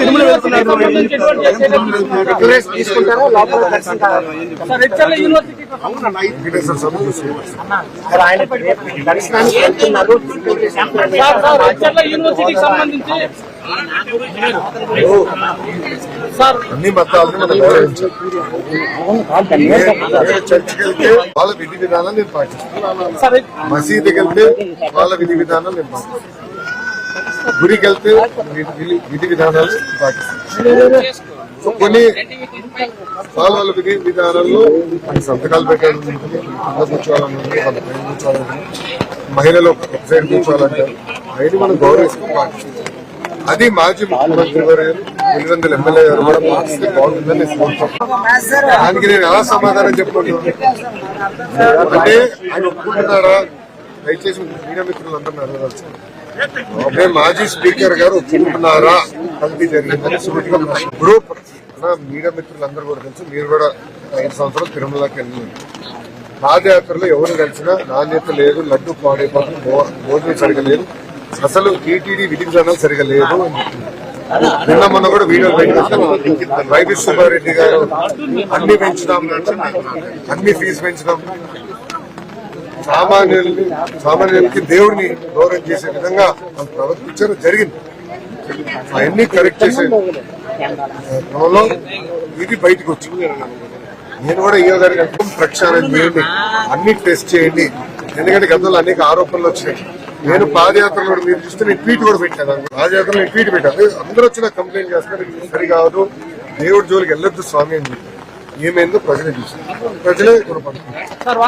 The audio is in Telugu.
యూనివర్సిటీకి సంబంధించి. సార్ అన్ని మతాలను మనం గౌరవించాలి. ఏ- ఏ చర్చికి వెళ్తే వాళ్ళ విధి విధానాలు నేను పాటిస్తాను. మసీదుకి వెళ్తే వాళ్ళ విధి విధానాలు నేను పాటిస్తాను. గుడికి వెళ్తే విధి- విధానాలు పాటిస్తాను సో కొన్ని వాళ్ళ వాళ్ళ విధి విధానాల్లో కొన్ని సంతకాలు పెట్టాలి ఉంటుంది, వాళ్ళ పైన కూర్చోవాలని మహిళలు ఒక సైడ్ కూర్చోవాలంటారు అవన్నీ మనం గౌరవిస్తాం పాటిస్తాం. అది మాజీ ముఖ్యమంత్రి గారు ఎనిమిది ఎమ్మెల్యే గారు కూడా పాటిస్తే బాగుంటుందని దానికి నేను ఎలా సమాధానం చెప్పుకుంటున్నాను అంటే ఆయన ఒప్పుకుంటున్నారా? దయచేసి మీడియా మిత్రులు అందరూ అడగవచ్చు అంటే మాజీ స్పీకర్ గారు ఒప్పుకుంటున్నారా? కలిపి జరిగిందని సూటిగా గ్రూప్ మీడియా మిత్రులందరూ కూడా తెలుసు మీరు కూడా ఐదు సంవత్సరాలు తిరుమలకి వెళ్ళినారు పాదయాత్రలో ఎవరు కలిసినా నాణ్యత లేదు లడ్డు పాడైపోతుంది భోజనం సరిగా లేదు. అసలు టీటీడీ విధి విధానం సరిగా లేదు నిన్న మొన్న కూడా వీడియో బయట వైవి సుబ్బారెడ్డి గారు అన్ని పెంచుదాం అన్ని ఫీజు పెంచుదాం. సామాన్యుల్ని సామాన్యులకి దేవుడిని గౌరవం చేసే విధంగా వాళ్ళు ప్రవర్తించడం జరిగింది. అవన్నీ కరెక్ట్ చేసే క్రమంలో ఇది బయటకు వచ్చింది. నేను కూడా ఈ గారి ప్రక్షాళన చేయండి. అన్ని టెస్ట్ చేయండి. ఎందుకంటే గతంలో అనేక ఆరోపణలు వచ్చినాయి. నేను పాదయాత్రలో కూడా మీరు చూస్తే నేను ట్వీట్ కూడా పెట్టాను. పాదయాత్రలో నేను ట్వీట్ పెట్టాను. అందరూ వచ్చిన కంప్లైంట్ చేస్తారు. ఇది సరికాదు. దేవుడి జోలికి వెళ్ళొద్దు స్వామి అని చెప్పి ఏమైందో ప్రజలే చూస్తారు ప్రజలే గుణపడుతున్నారు.